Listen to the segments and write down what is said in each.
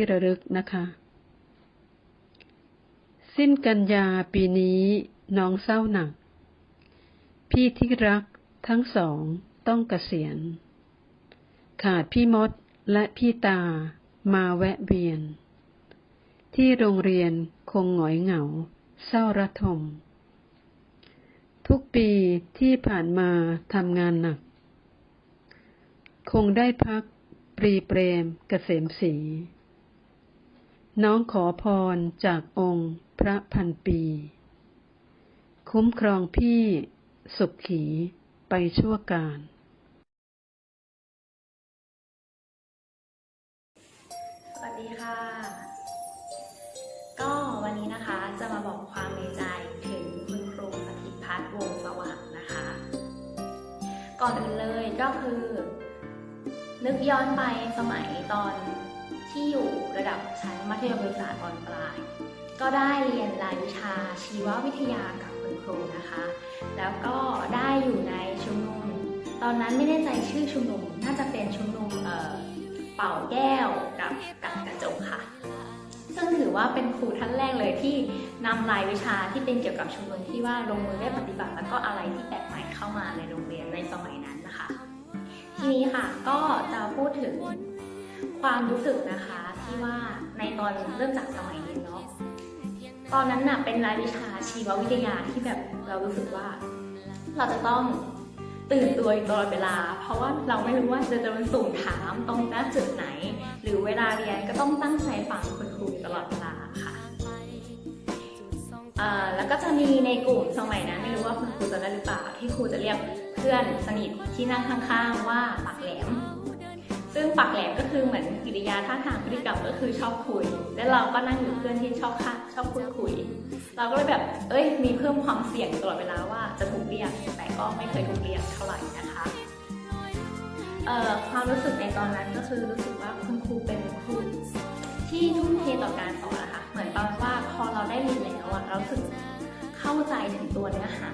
ที่ระลึกนะคะ สิ้นกันยาปีนี้น้องเศร้าหนัก พี่ที่รักทั้งสองต้องเกษียณ ขาดพี่มดและพี่ตามาแวะเวียน ที่โรงเรียนคงหงอยเหงา เศร้าระทม ทุกปีที่ผ่านมาทำงานหนัก คงได้พักปรีเปรมเกษมศรี น้องขอพรจากองค์พระพันปี คุ้มครองพี่สุขขีไปชั่วการ สวัสดีค่ะ ก็วันนี้นะคะจะมาบอกความในใจถึงคุณครูสถิตพัฒน์วงศ์สว่างนะคะ ก่อนอื่นเลยก็คือ นึกย้อนไปสมัยตอน ที่อยู่ระดับชั้นมัธยมศึกษาตอนปลาย ก็ได้เรียนรายวิชาชีววิทยากับคุณครูนะคะ แล้วก็ได้อยู่ในชุมนุม ตอนนั้นไม่แน่ใจชื่อชุมนุม น่าจะเป็นชุมนุมเเป่าแก้วกับกัดกระจกค่ะ ซึ่งถือว่าเป็นครูท่านแรกเลยที่นำรายวิชาที่เป็นเกี่ยวกับชุมนุมที่ว่าลงมือได้ปฏิบัติ แล้วก็อะไรที่แปลกใหม่เข้ามาในโรงเรียนในสมัยนั้นนะคะ ทีนี้ค่ะก็จะพูดถึง ความรู้สึกนะคะที่ว่าในตอนเริ่มจากสมัยเรียนเนาะตอนนั้นน่ะเป็นรายวิชาชีววิทยาที่แบบเรารู้สึกว่า เราจะต้องตื่นตัวตลอดเวลา เพราะว่าเราไม่รู้ว่าจะโดนสุ่มถามตรงหน้าจุดไหน หรือเวลาเรียนก็ต้องตั้งใจฟังคุณครูตลอดเวลาค่ะแล้วก็จะมีในกลุ่มสมัยนั้นไม่รู้ว่าคุณครูจะได้หรือเปล่าที่ครูจะเรียกเพื่อนสนิทที่นั่งข้างๆว่าป ปากแหลมก็คือเหมือนกิริยาท่าทางพฤติกรรมก็คือชอบคุย และเราก็นั่งอยู่เพื่อนที่ชอบค่ะชอบพูดคุย เราก็เลยแบบ เอ้ย มีเพิ่มความเสี่ยงตลอดเวลาว่าจะถูกเรียก แต่ก็ไม่เคยถูกเรียกเท่าไหร่นะคะเอ่อความรู้สึกในตอนนั้นก็คือรู้สึกว่าคุณครูเป็นครูที่ทุ่มเทต่อการสอนอะคะเหมือนตอนว่าพอเราได้เรียนแล้วอะเรารู้สึกเข้าใจถึงตัวเนื้อหา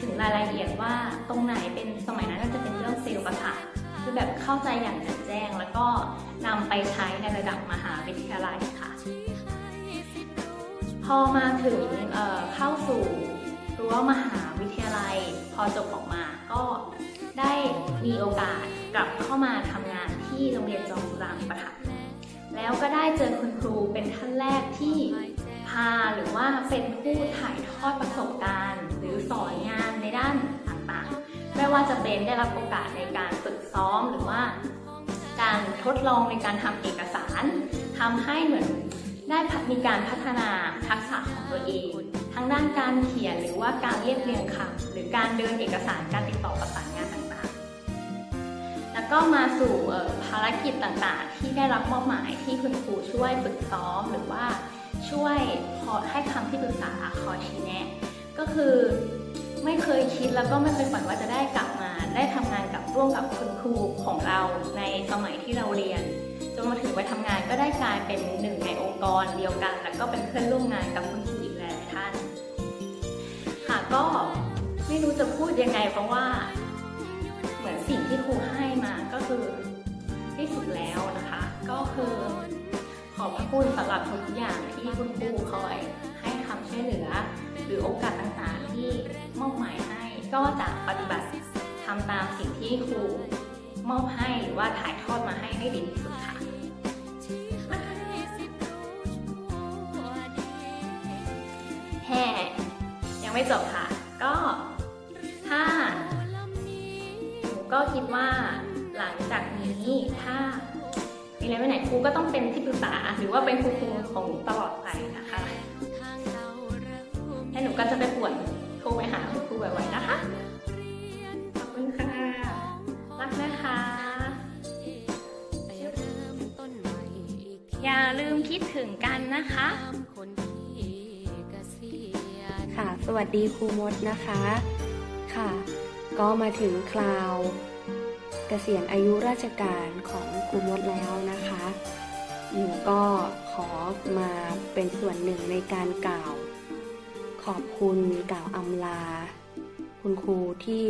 ถึงรายละเอียดว่าตรงไหนเป็นสมัยนั้นก็จะเป็นเรื่องเซลล์ประสาท คือแบบเข้าใจอย่างแจ่มแจ้ง แล้วก็นำไปใช้ในระดับมหาวิทยาลัยค่ะ พอมาถึงเเข้าสู่รั้วมหาวิทยาลัย พอจบออกมาก็ได้มีโอกาสกลับเข้ามาทำงานที่โรงเรียนจอมรามประถมแล้วก็ได้เจอคุณครูเป็นท่านแรกที่พาหรือว่าเป็นผู้ถ่ายทอดประสบการณ์ หรือสอนงานในด้าน ไม่ว่าจะเป็นได้รับโอกาสในการฝึกซ้อมหรือว่า การทดลองในการทำเอกสารทำให้เหมือนได้พัฒมีการพัฒนาทักษะของตัวเอง ทั้งด้านการเขียนหรือว่าการเรียบเรียงคำหรือการเดินเอกสารการติดต่อประสานงานต่างๆ แล้วก็มาสู่ภารกิจต่างๆ ที่ได้รับมอบหมายที่คุณครูช่วยฝึกซ้อมหรือว่าช่วยขอให้คำที่ปรึกษาคอยชี้แนะ ก็คือ ไม่เคยคิดแล้วก็ไม่เคยฝันว่าจะได้กลับมา ได้ทำงานกับร่วมกับคุณครูของเราในสมัยที่เราเรียนจนมาถึงวัยทำงานก็ได้กลายเป็นหนึ่งในองค์กรเดียวกัน แล้วก็เป็นเพื่อนร่วมงานกับคุณครูอีกหลายท่าน ค่ะก็ไม่รู้จะพูดยังไงเพราะว่า เหมือนสิ่งที่ครูให้มาก็คือที่สุดแล้วนะคะ ก็คือขอบพระคุณสำหรับทุกอย่างที่คุณครูคอยให้คำช่วยเหลือ หรือโอกาสต่างๆที่มอบหมายให้ ก็จะปฏิบัติทำตามสิ่งที่ครูมอบให้หรือว่าถ่ายทอดมาให้ให้ดีที่สุดค่ะแห่ยังไม่จบค่ะ ก็ถ้าหนูก็คิดว่าหลังจากนี้ถ้ามีอะไรไม่ไหนครูก็ต้องเป็นที่ปรึกษา หรือว่าเป็นครูครูของหนูตลอดไปนะคะ ก็จะไปป่วนโทรไปหาคุณครูบ่อยๆนะคะ ขอบคุณค่ะ รักนะคะ อย่าลืมคิดถึงกันนะคะ ค่ะ สวัสดีครูมดนะคะ ค่ะ ก็มาถึงคราวเกษียณอายุราชการของครูมดแล้วนะคะหนูก็ขอมาเป็นส่วนหนึ่งในการกล่าว ขอบคุณกล่าวอำลา คุณครูที่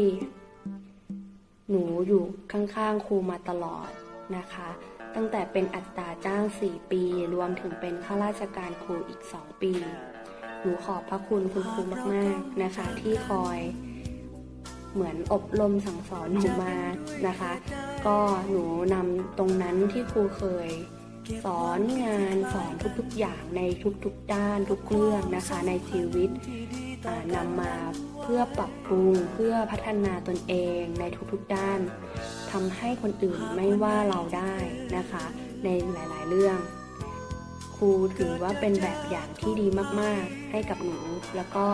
หนูอยู่ข้างๆครูมาตลอดนะคะ ตั้งแต่เป็นอัตราจ้าง 4 ปี รวมถึงเป็นข้าราชการครูอีก 2 ปี หนูขอบพระคุณคุณครูมากๆนะคะ ที่คอยเหมือนอบรมสั่งสอนหนูมานะคะ ก็หนูนำตรงนั้นที่ครูเคย สอนงานสอนทุกๆอย่างในทุกๆด้านทุกเรื่องนะคะในชีวิตนำมาเพื่อปรับปรุงเพื่อพัฒนาตนเองในทุกๆด้านทำให้คนอื่นไม่ว่าเราได้นะคะ ในหลายๆเรื่อง ครูถือว่าเป็นแบบอย่างที่ดีมากๆ ให้กับหนูแล้วก็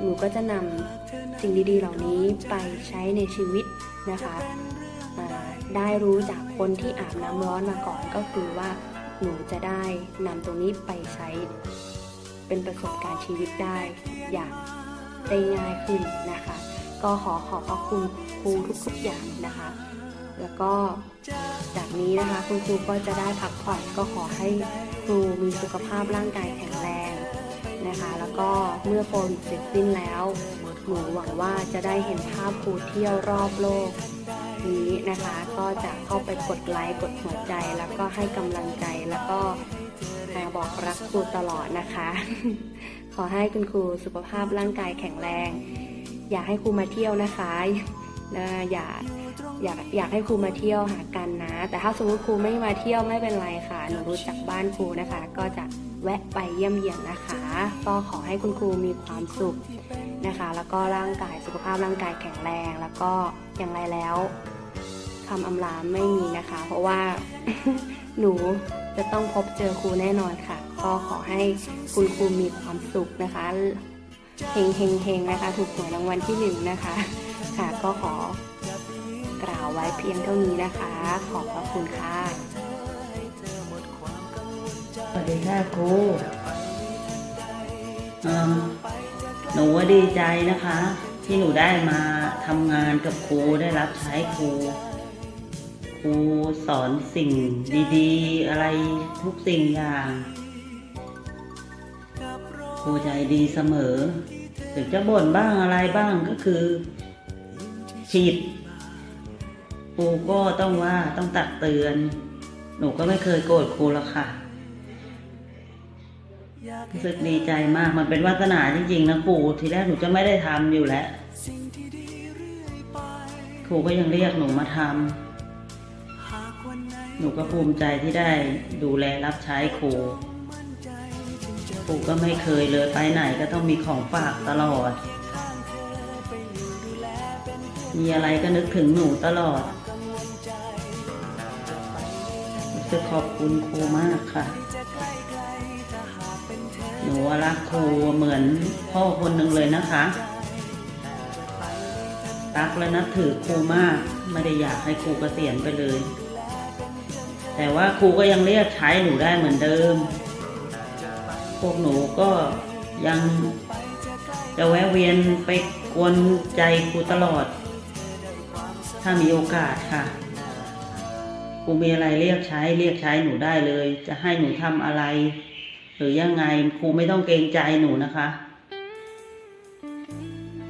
หนูก็จะนำสิ่งดีๆ เหล่านี้ไปใช้ในชีวิตนะคะ ได้รู้จากคนที่อาบน้ำร้อนมาก่อนก็คือว่า หนูจะได้นำตรงนี้ไปใช้ เป็นประสบการณ์ชีวิตได้อย่างได้ง่ายขึ้นนะคะ ก็ขอขอบพระคุณครูทุกๆอย่างนะคะ แล้วก็จากนี้นะคะคุณครูก็จะได้พักผ่อนก็ขอให้ครูมีสุขภาพร่างกายแข็งแรงนะคะ แล้วก็เมื่อโควิดเสร็จสิ้นแล้วหนูหวังว่าจะได้เห็นภาพครูเที่ยวรอบโลก นี้นะคะ ก็จะเข้าไปกดไลค์กดหัวใจแล้วก็ให้กำลังใจแล้วก็มาบอกรักครูตลอดนะคะ ขอให้คุณครูสุขภาพร่างกายแข็งแรง อยากให้ครูมาเที่ยวนะคะนะอย่าอยากอยากให้ครูมาเที่ยวหากันนะ แต่ถ้าสมมติครูไม่มาเที่ยวไม่เป็นไรค่ะหนูรู้จักบ้านครูนะคะ ก็จะแวะไปเยี่ยมเยียนนะคะ ก็ขอให้คุณครูมีความสุขนะคะ แล้วก็ร่างกายสุขภาพร่างกายแข็งแรงแล้วก็ อย่างไรแล้วคำอำลาไม่มีนะคะ เพราะว่าหนูจะต้องพบเจอครูแน่นอนค่ะ ก็ขอให้คุณครูมีความสุขนะคะเฮงเฮงเฮงนะคะ ถูกหวยรางวัลที่หนึ่งนะคะ ค่ะก็ขอกล่าวไว้เพียงเท่านี้นะคะ ขอบพระคุณค่ะสวัสดีค่ะครูหนูว่าดีใจนะคะ ที่หนูได้มาทำงานกับครูได้รับใช้ครู ครูสอนสิ่งดีๆ อะไรทุกสิ่งอย่าง ครูใจดีเสมอถึงจะบ่นบ้างอะไรบ้างก็คือผิดครูก็ต้องว่าต้องตักเตือน หนูก็ไม่เคยโกรธครูหรอกค่ะรู้สึกดีใจมาก มันเป็นวาสนาจริงๆนะครูทีแรกหนูจะไม่ได้ทำอยู่แล้ว รูก็ยังเรียกหนูมาทำหนูก็ภูมิใจที่ได้ดูแลรับใช้ครูครูก็ไม่เคยเลยไปไหนก็ต้องมีของฝากตลอด มีอะไรก็นึกถึงหนูตลอดรู้สึกขอบคุณครูมากค่ะ หนูรักครูเหมือนพ่อคนหนึ่งเลยนะคะ รักและนับถือครูมากไม่ได้อยากให้ครูเกษียณไปเลย แต่ว่าครูก็ยังเรียกใช้หนูได้เหมือนเดิม พวกหนูก็ยังจะแวะเวียนไปกวนใจครูตลอด ถ้ามีโอกาสค่ะครูมีอะไรเรียกใช้เรียกใช้หนูได้เลย จะให้หนูทำอะไร หรือยังไงครูไม่ต้องเกรงใจหนูนะคะ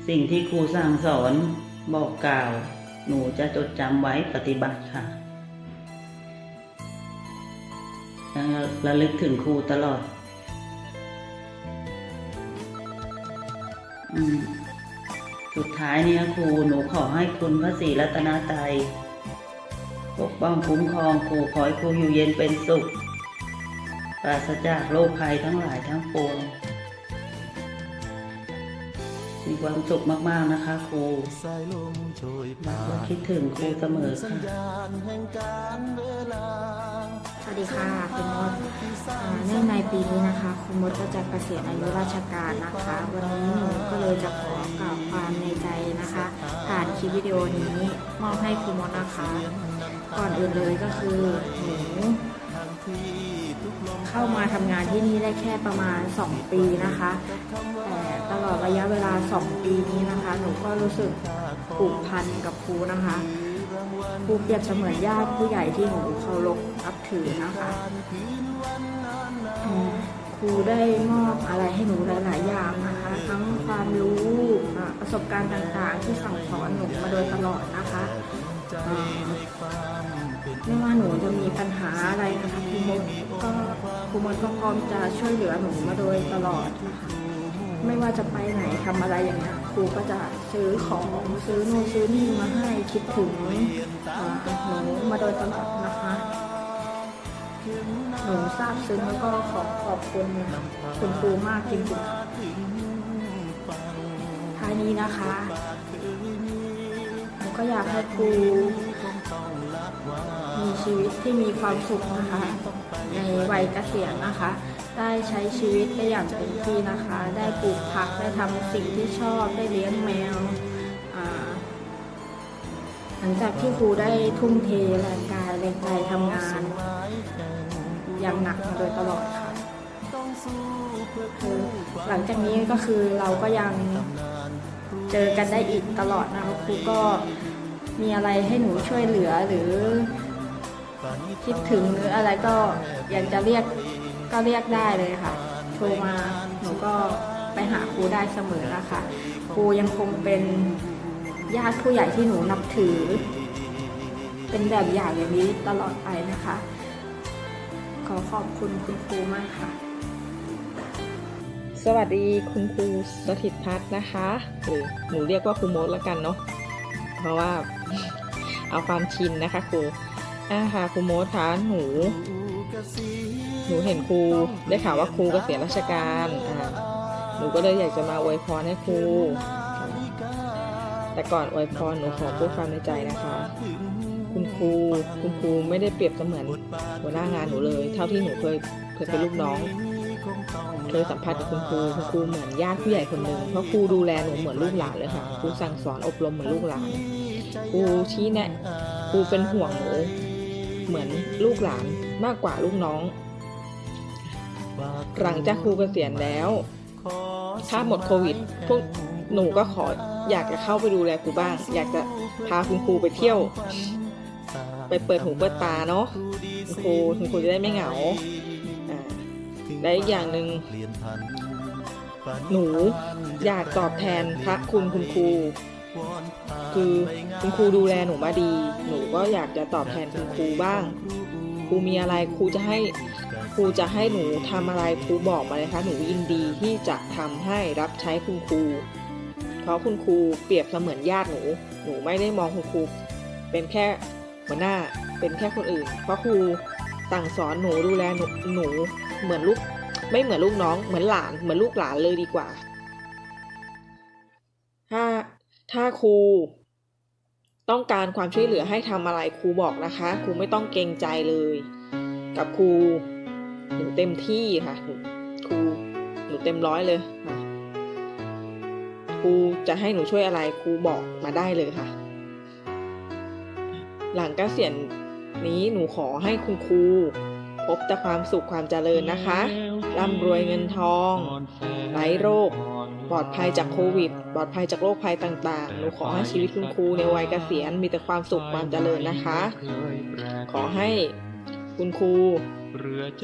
สิ่งที่ครูสั่งสอน บอกกล่าว หนูจะจดจำไว้ปฏิบัติค่ะยังระลึกถึงครูตลอดอืมสุดท้ายเนี่ยครูหนูขอให้คุณพระศรีรัตนตรัยปกป้องคุ้มครองครูขอให้ครูอยู่เย็นเป็นสุขปราศจากโรคภัยทั้งหลายทั้งปวง มีความสุขมากๆนะคะครูสายลมโชยแล้วก็คิดถึงครูเสมอค่ะสวัสดีค่ะคุณมดเนื่องในปีนี้นะคะคุณมดก็จะเกษียณอายุราชการนะคะ วันนี้หนูก็เลยจะขอกล่าวความในใจนะคะ ผ่านคลิปวิดีโอนี้มอบให้คุณมดนะคะ ก่อนอื่นเลยก็คือหนู เข้ามาทำงานที่นี่ได้แค่ประมาณ 2 ปีนะคะ แต่ตลอดระยะเวลา 2 ปีนี้นะคะ หนูก็รู้สึกผูกพันกับครูนะคะครูเปรียบเสมือนญาติผู้ใหญ่ที่หนูเคารพนับถือนะคะครูได้มอบอะไรให้หนูหลาย ๆ อย่างนะคะ ทั้งความรู้ประสบการณ์ต่าง ๆ ที่สั่งสอนหนูมาโดยตลอดนะคะ ไม่ว่าหนูจะมีปัญหาอะไรนะคะครูมดก็ครูมดก็พร้อมจะช่วยเหลือหนูมาโดยตลอดนะคะไม่ว่าจะไปไหนทำอะไรอย่างเงี้ยครูก็จะซื้อของซื้อนู่นซื้อนี่มาให้คิดถึงหนูมาโดยตลอดนะคะหนูทราบซึ้งแล้วก็ขอขอบคุณคุณครูมากจริงๆค่ะท้ายนี้นะคะ ก็อยากให้ครูมีชีวิตที่มีความสุขนะคะ ในวัยเกษียณนะคะ ได้ใช้ชีวิตได้อย่างเต็มที่นะคะ ได้ปลูกผักได้ทำสิ่งที่ชอบได้เลี้ยงแมวหลังจากที่ครูได้ทุ่มเทแรงกายแรงใจทำงาน อย่างหนักมาโดยตลอดค่ะคือหลังจากนี้ก็คือเราก็ยังเจอกันได้อีกตลอดนะคะครูก็ มีอะไรให้หนูช่วยเหลือหรือ คิดถึงหรืออะไรก็อยากจะเรียกก็เรียกได้เลยค่ะ โทรมาหนูก็ไปหาครูได้เสมอนะคะครูยังคงเป็นญาติผู้ใหญ่ที่หนูนับถือ เป็นแบบอย่างอย่างนี้ตลอดไปนะคะ ขอขอบคุณคุณครูมากค่ะ สวัสดีคุณครูสถิตพัฒน์นะคะหรือหนูเรียกว่าครูโมดแล้วกันเนาะเพราะว่า เอาความชินนะคะครูอ่าค่ะครูโมดคะหนู หนูเห็นครูได้ข่าวว่าครูเกษียณราชการอ่าหนูก็เลยอยากจะมาอวยพรให้ครู แต่ก่อนอวยพรหนูขอพูดความในใจนะคะ คุณครูคุณครูไม่ได้เปรียบเสมือนหัวหน้างานหนูเลย เท่าที่หนูเคยเคยเป็นลูกน้องเคยสัมภาษณ์กับคุณครูคุณครูเหมือนญาติผู้ใหญ่คนหนึ่งเพราะครูดูแลหนูเหมือนลูกหลานเลยค่ะครูสั่งสอนอบรมเหมือนลูกหลาน ครูชี้แนะครูเป็นห่วงหนูเหมือนลูกหลานมากกว่าลูกน้อง หลังจากครูเกษียณแล้ว ถ้าหมดโควิดพวกหนูก็ขออยากจะเข้าไปดูแลครูบ้าง อยากจะพาคุณครูไปเที่ยว ไปเปิดหูเปิดตาเนาะคุณครูคุณครูจะได้ไม่เหงาอ่าและอีกอย่างหนึ่งหนูอยากตอบแทนพระคุณคุณครู คือคุณครูดูแลหนูมาดี หนูก็อยากจะตอบแทนคุณครูบ้าง ครูมีอะไรครูจะให้ครูจะให้หนูทำอะไรครูบอกมาเลยคะหนูยินดีที่จะทำให้รับใช้คุณครู เพราะคุณครูเปรียบเสมือนญาติหนู หนูไม่ได้มองคุณครู เป็นแค่หัวหน้าเป็นแค่คนอื่น เพราะครูสั่งสอนหนูดูแลหนูหนูเหมือนลูกไม่เหมือนลูกน้องเหมือนหลานเหมือนลูกหลานเลยดีกว่า ถ้า ถ้าครูต้องการความช่วยเหลือให้ทำอะไรครูบอกนะคะครูไม่ต้องเกรงใจเลย กับครูหนูเต็มที่ค่ะหนูครูหนูเต็มร้อยเลยค่ะครูจะให้หนูช่วยอะไรครูบอกมาได้เลยค่ะ หลังเกษียณนี้หนูขอให้คุณครูพบแต่ความสุขความเจริญนะคะร่ำรวยเงินทองไร้โรค ปลอดภัยจากโควิด ปลอดภัยจากโรคภัยต่างๆ หนูขอให้ชีวิตคุณครูในวัยเกษียณมีแต่ความสุขความเจริญนะคะ ขอให้คุณครู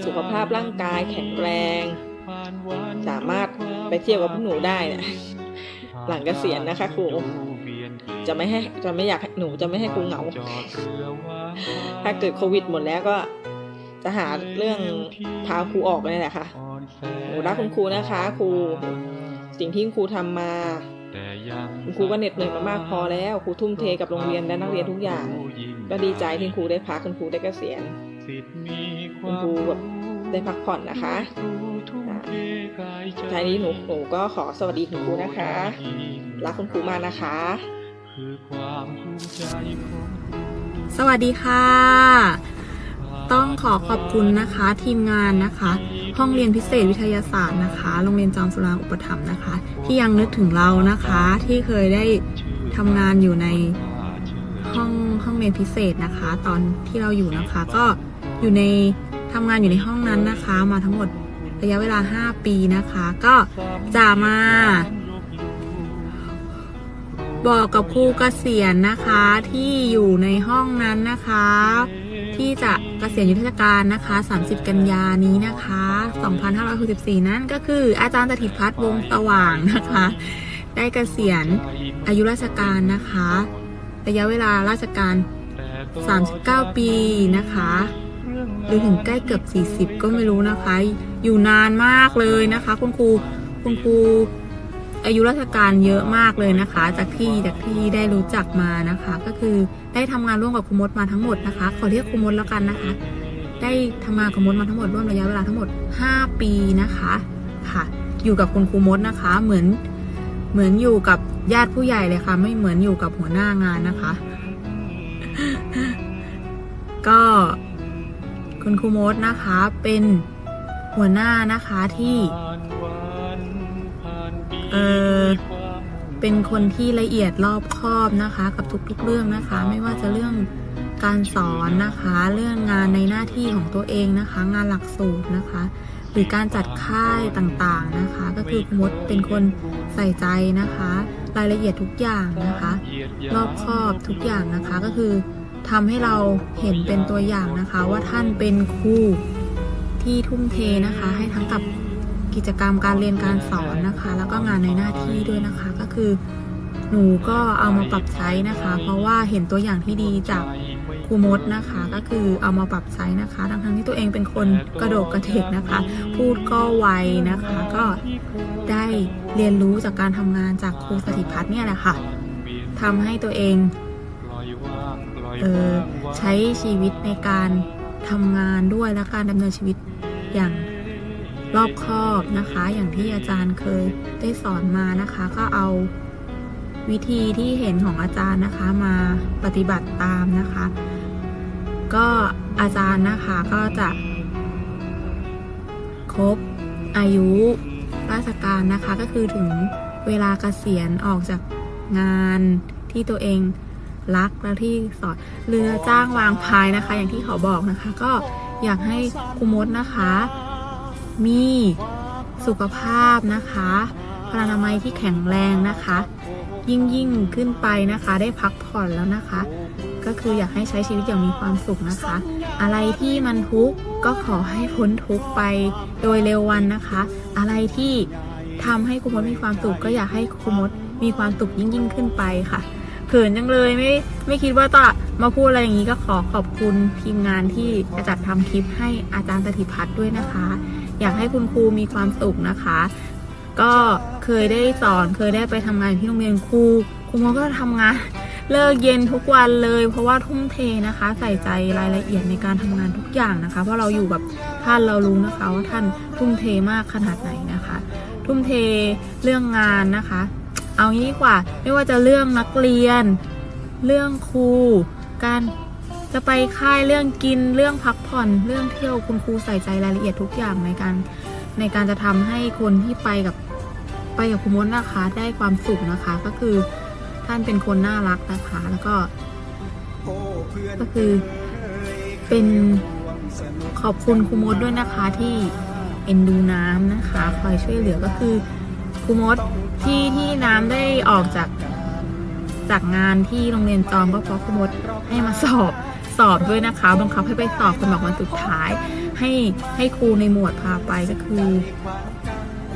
สุขภาพร่างกายแข็งแรง สามารถไปเที่ยวกับพวกหนูได้นะหลังเกษียณนะคะครูจะไม่ให้จะไม่อยากให้หนูจะไม่ให้ครูเหงา ถ้าเกิดโควิดหมดแล้วก็จะหาเรื่องพาครูออกนี่แหละค่ะหนูรักคุณครูนะคะ ครู สิ่งที่คุณครูทำมาคุณครูก็เหน็ดเหนื่อยมามากพอแล้วครูทุ่มเทกับโรงเรียนและนักเรียนทุกอย่าง ก็ดีใจที่ครูได้พักคุณครูได้เกษียณคุณครูแบบได้พักผ่อนนะคะท้ายนี้หนูหนูก็ขอสวัสดีคุณครูนะคะ รักคุณครูมากนะคะ สวัสดีค่ะ ต้องขอขอบคุณนะคะทีมงานนะคะ ห้องเรียนพิเศษวิทยาศาสตร์นะคะ โรงเรียนจอมสุรางอุปถัมภ์นะคะ ที่ยังนึกถึงเรานะคะ ที่เคยได้ทำงานอยู่ในห้องห้องเรียนพิเศษนะคะ ตอนที่เราอยู่นะคะ ก็อยู่ในทำงานอยู่ในห้องนั้นนะคะ มาทั้งหมดระยะเวลา 5 ปีนะคะ ก็จะมา บอกกับครูเกษียณนะคะที่อยู่ในห้องนั้นนะคะ ที่จะเกษียณยุทธการนะคะ 30 กันยานี้นะคะ 2564 นั่นก็คืออาจารย์สถิตพัฒน์วงศ์สว่างนะคะ ได้เกษียณอายุราชการนะคะ ระยะเวลาราชการ 39 ปีนะคะหรือถึงใกล้เกือบ 40 ก็ไม่รู้นะคะ อยู่นานมากเลยนะคะ คุณครูคุณครู อายุราชการเยอะมากเลยนะคะ จากที่จากที่ได้รู้จักมานะคะ ก็คือได้ทำงานร่วมกับครูมดมาทั้งหมดนะคะ ขอเรียกครูมดแล้วกันนะคะ ได้ทำงานกับครูมดมาทั้งหมดร่วมระยะเวลาทั้งหมด 5 ปีนะคะค่ะ อยู่กับคุณครูมดนะคะ เหมือนเหมือนอยู่กับญาติผู้ใหญ่เลยค่ะ ไม่เหมือนอยู่กับหัวหน้างานนะคะ ก็คุณครูมดนะคะเป็นหัวหน้านะคะที่ เออเป็นคนที่ละเอียดรอบคอบนะคะ กับทุกๆเรื่องนะคะ ไม่ว่าจะเรื่องการสอนนะคะ เรื่องงานในหน้าที่ของตัวเองนะคะ งานหลักสูตรนะคะ หรือการจัดค่ายต่างๆนะคะ ก็คือมดเป็นคนใส่ใจนะคะ รายละเอียดทุกอย่างนะคะ รอบคอบทุกอย่างนะคะก็คือทำให้เราเห็นเป็นตัวอย่างนะคะ ว่าท่านเป็นครูที่ทุ่มเทนะคะ ให้ทั้งกับ กิจกรรมการเรียนการสอนนะคะ แล้วก็งานในหน้าที่ด้วยนะคะ ก็คือหนูก็เอามาปรับใช้นะคะ เพราะว่าเห็นตัวอย่างที่ดีจากครูมดนะคะ ก็คือเอามาปรับใช้นะคะทั้งทั้งที่ตัวเองเป็นคนกระโดดกระเถกนะคะ พูดก็ไวนะคะ ก็ได้เรียนรู้จากการทำงานจากครูสถิพัฒน์เนี่ยแหละค่ะทำให้ตัวเองเออใช้ชีวิตในการทำงานด้วยและการดำเนินชีวิตอย่าง รอบคอบนะคะ อย่างที่อาจารย์เคยได้สอนมานะคะ ก็เอาวิธีที่เห็นของอาจารย์นะคะมาปฏิบัติตามนะคะ ก็อาจารย์นะคะก็จะครบอายุราชการนะคะก็คือถึงเวลาเกษียณออกจากงานที่ตัวเองรักและที่สอนเรือจ้างวางพายนะคะ อย่างที่เขาบอกนะคะ ก็อยากให้ครูมดนะคะ มีสุขภาพนะคะพลานามัยที่แข็งแรงนะคะ ยิ่งยิ่งขึ้นไปนะคะ ได้พักผ่อนแล้วนะคะ ก็คืออยากให้ใช้ชีวิตอย่างมีความสุขนะคะ อะไรที่มันทุกข์ก็ขอให้พ้นทุกข์ไปโดยเร็ววันนะคะ อะไรที่ทำให้ครูมดมีความสุขก็อยากให้ครูมดมีความสุขยิ่งยิ่งขึ้นไปค่ะเขินจังเลยไม่ไม่คิดว่าจะมาพูดอะไรอย่างนี้ก็ขอขอบคุณทีมงานที่จะจัดทำคลิปให้อาจารย์สถิพัฒน์ด้วยนะคะ อยากให้คุณครูมีความสุขนะคะ ก็เคยได้สอนเคยได้ไปทำงานที่โรงเรียนครูครูมก็ทำงานเลิกเย็นทุกวันเลย เพราะว่าทุ่มเทนะคะ ใส่ใจรายละเอียดในการทำงานทุกอย่างนะคะ เพราะเราอยู่กับท่านเรารู้นะคะ ว่าท่านทุ่มเทมากขนาดไหนนะคะ ทุ่มเทเรื่องงานนะคะ เอางี้ดีกว่า ไม่ว่าจะเรื่องนักเรียน เรื่องครูการจะไปค่ายเรื่องกินเรื่องพัก ผ่อนเรื่องเที่ยวคุณครูใส่ใจรายละเอียดทุกอย่างในการในการจะทำให้คนที่ไปกับไปกับครูมดนะคะ ได้ความสุขนะคะ ก็คือท่านเป็นคนน่ารักนะคะ แล้วก็ ก็คือเป็นขอบคุณครูมดด้วยนะคะที่เอ็นดูน้ำนะคะคอยช่วยเหลือก็คือครูมดที่ที่น้ำได้ออกจากจากงานที่โรงเรียนจอมก็เพราะครูมดให้มาสอบ สอบด้วยนะคะบังคับให้ไปสอบเป็นบอกวันสุดท้าย ให้ให้ครูในหมวดพาไปก็คือ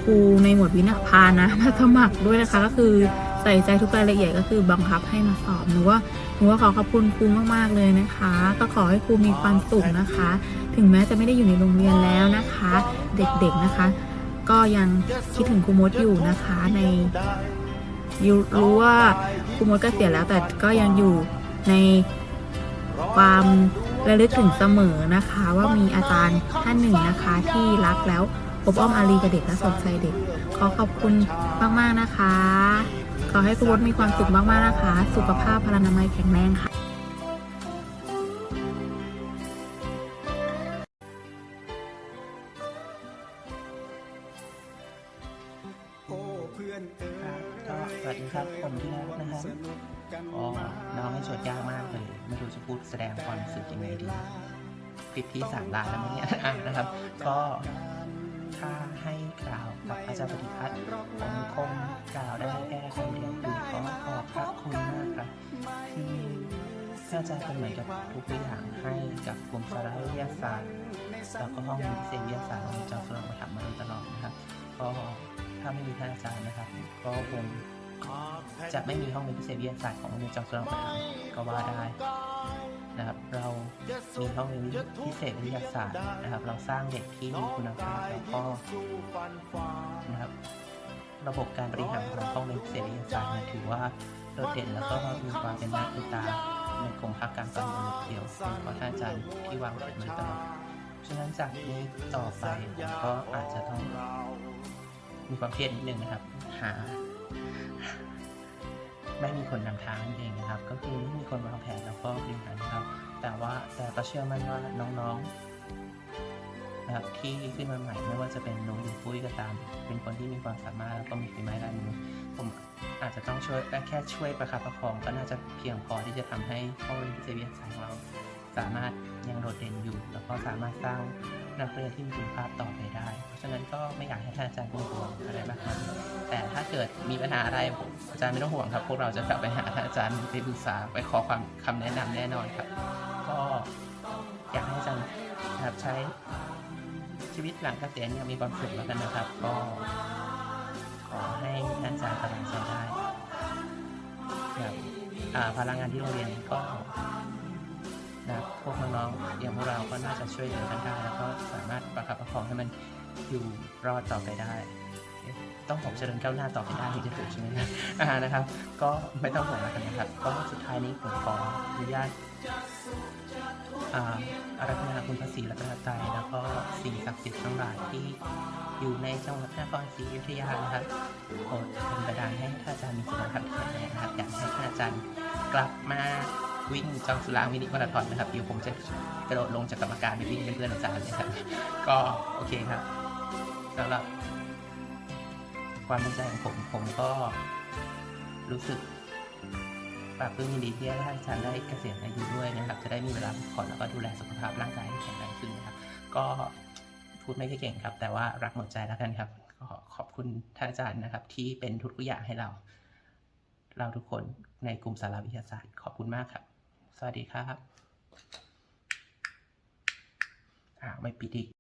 ครูในหมวดวิทยาพานะมาสมัครด้วยนะคะก็คือใส่ใจทุกรายละเอียดก็คือบังคับให้มาสอบหนูว่าหนูว่าขอขอบคุณครูมากๆเลยนะคะ ก็ขอให้ครูมีความสุขนะคะ ถึงแม้จะไม่ได้อยู่ในโรงเรียนแล้วนะคะ เด็กๆนะคะ ก็ยังคิดถึงครูมดอยู่นะคะในรู้ว่าครูมดก็เกษียแล้วแต่ก็ยังอยู่ใน ความระลึกถึงเสมอนะคะ ว่ามีอาจารย์ท่านหนึ่งนะคะที่รักแล้วอบอ้อมอารีกับเด็กและสนใจเด็ก ขอขอบคุณมาก ๆ นะคะ ขอให้ครูมดมีความสุขมาก ๆ นะคะ สุขภาพพลานามัยแข็งแรงค่ะ ปิดที่สามล้านแล้วมั้งเนี่ยอะนะครับ ก็ถ้าให้กล่าวกับอาจารย์ปฏิพัฒน์ผมคงกล่าวได้แค่คำเดียวคือขอขอบพระคุณมากครับที่ท่านอาจารย์เป็นเหมือนกับทุกอย่างให้กับกลุ่มสารวิทยาศาสตร์แล้วก็ห้องวิทยาศาสตร์ของจ้าสุรังมาทำมาโดยตลอดนะครับก็ถ้าไม่มีท่านอาจารย์นะครับ ก็คงจะไม่มีห้องเรียนพิเศษวิทยาศาสตร์ของโรงเรียนจอมสุรังประถมก็ว่าได้ นะครับ เรามีห้องเรียนพิเศษวิทยาศาสตร์นะครับ เราสร้างเด็กที่มีคุณภาพแล้วก็นะครับระบบการบริหารของห้องเรียนพิเศษวิทยาศาสตร์เนี่ยถือว่าโดดเด่นแล้วก็มีความเป็นหน้าเป็นตาในกลุ่มภาคการตอนเลยทีเดียวเป็นเพราะท่านอาจารย์ที่วางแผนมาตลอดฉะนั้นจากนี้ต่อไปผมก็อาจจะต้องมีความเครียดนิดนึงนะครับ หา ไม่มีคนนำทางนั่นเองนะครับ ก็คือไม่มีคนวางแผนแล้วก็บริหารนะครับ แต่ว่าแต่ก็เชื่อมั่นว่าน้องๆนะครับที่ขึ้นมาใหม่ไม่ว่าจะเป็นนุ้งหรือปุ้ยก็ตาม เป็นคนที่มีความสามารถแล้วก็มีฝีไม้ลายมือผมอาจจะต้องช่วยแค่ช่วยประคับประคองก็น่าจะเพียงพอที่จะทำให้ข้อเรียนพิเวิทยาศาสตร์ของเราสามารถ ยังโดดเด่นอยู่ แล้วก็สามารถสร้างนักเรียนที่มีคุณภาพต่อไปได้ เพราะฉะนั้นก็ไม่อยากให้ท่านอาจารย์เป็นห่วงอะไรมากครับแต่ถ้าเกิดมีปัญหาอะไรผมอาจารย์ไม่ต้องห่วงครับ พวกเราจะกลับไปหาท่านอาจารย์ไปปรึกษาไปขอความคำแนะนำแน่นอนครับ ก็อยากให้อาจารย์ครับใช้ชีวิตหลังเกษียณอย่างมีความสุขแล้วกันนะครับ ก็ขอให้ท่านอาจารย์สบายใจได้ครับพลังงานที่โรงเรียนก็ นะครับพวกน้องๆอย่างพวกเราก็น่าจะช่วยเหลือกันได้แล้วก็สามารถประคับประคองให้มันอยู่รอดต่อไปได้ต้องผมเจริญก้าวหน้าต่อไปได้ที่จะถูกใช่ไหมนะอ่านะครับ ก็ไม่ต้องห่วงแล้วกันนะครับ ก็สุดท้ายนี้ผมขออนุญาตอาอารัธนาคุณพระศรีรัตนตรัยแล้วก็สิ่งศักดิ์สิทธิ์ทั้งหลายที่อยู่ในจังหวัดนครศรีอยุธยานะครับโปรดเป็นประดานให้ท่านอาจารย์มีสุขภาพแข็งแรงนะครับอยากให้ท่านอาจารย์กลับมา วิ่งจองสุรางมินิมาราธอนนะครับเดี๋ยวผมจะกระโดดลงจากกรรมการไปวิ่งเป็นเพื่อนอาจารย์เลยครับ ก็โอเคครับสำหรับความตั้งใจของผมผมก็รู้สึกปรับปรื้มยินดีที่ได้อาจารย์ได้เกษียณอายุด้วยนะครับ จะได้มีเวลาพักผ่อนแล้วก็ดูแลสุขภาพร่างกายให้แข็งแรงขึ้นนะครับ ก็พูดไม่ค่อยเก่งครับ แต่ว่ารักหมดใจแล้วกันครับก็ขอบคุณท่านอาจารย์นะครับ ที่เป็นทุกอย่างให้เรา เราทุกคนในกลุ่มสารวิทยาศาสตร์ขอบคุณมากครับ สวัสดีครับ อ่า ไม่ปิดอีก